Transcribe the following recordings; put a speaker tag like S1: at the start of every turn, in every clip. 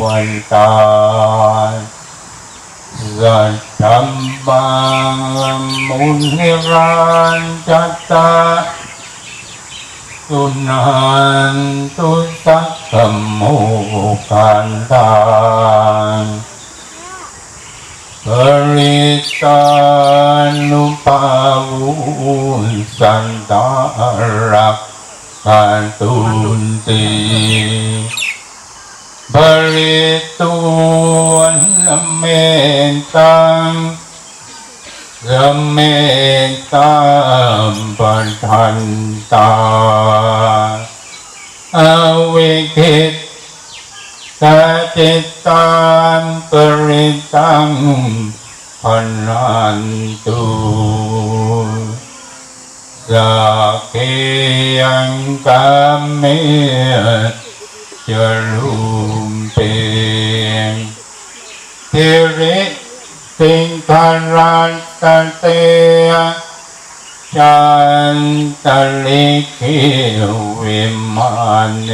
S1: วันตาสัทธัมมังมุนิรันจัตตาสุนั ปริตานุวันตารักขันตุนติปริตุนเมตังสเมตามปัฏฐันตาอวิคิตกาจิตตังปริตังพันนันตุสักเขียังกามเมต เตจันตลิขิวิมานเน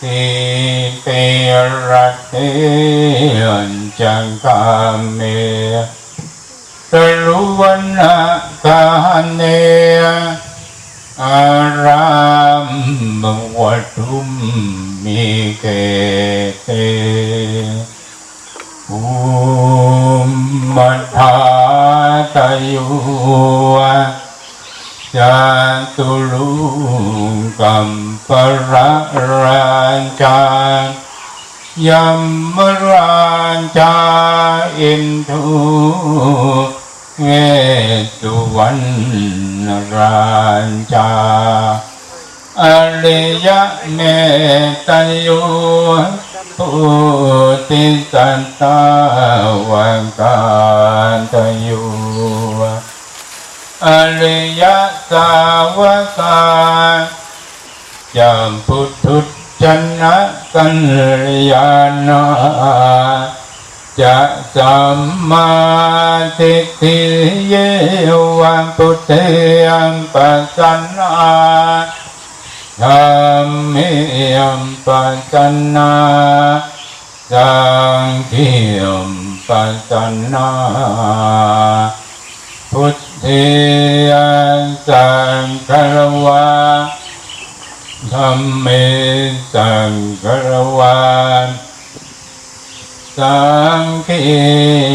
S1: ติเปรเตนจังกามเมตรุวันนะกาเนอารามวัตุมมิเกเตอุมมัทธาตยุจัตุลุกัมปะระราชายัมมราชาอินทุเวตุวันราชา อริยเมตโยปุติสันตาวังการตโยอริยสาวกาจามพุทธุชนะกัลยาณาจะสัมมาทิฏฐิเยวันพุทธยังปัสสนา ธรรมิยังปัสสนาสังฆิยังปัสสนาพุทธิยันสังฆรวาธรรมเมสังฆรวาสังฆ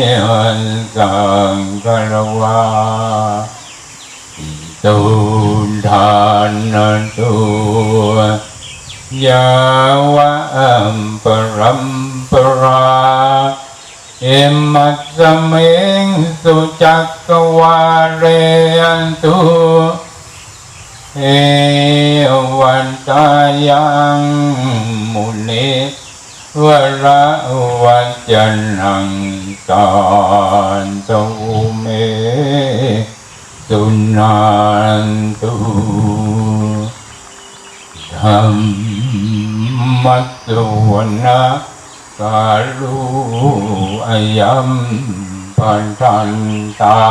S1: ยันสังฆรวา ตุนทานนันตุยาวะอัมปรัมปราเอมัสสเมงสุจักกวาเรอันตุเอวันตายังมุนิวระวัจจันหังตานตุเม สุนันตุธรรมัสสวนะกาลูอยัมปันทันตา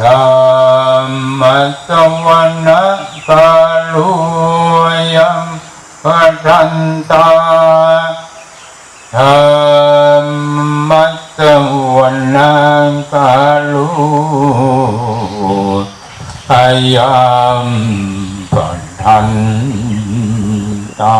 S1: ธรรมสวรรค์กาลูอยัมปันทันตาธรร กาลูอายามปันทันตา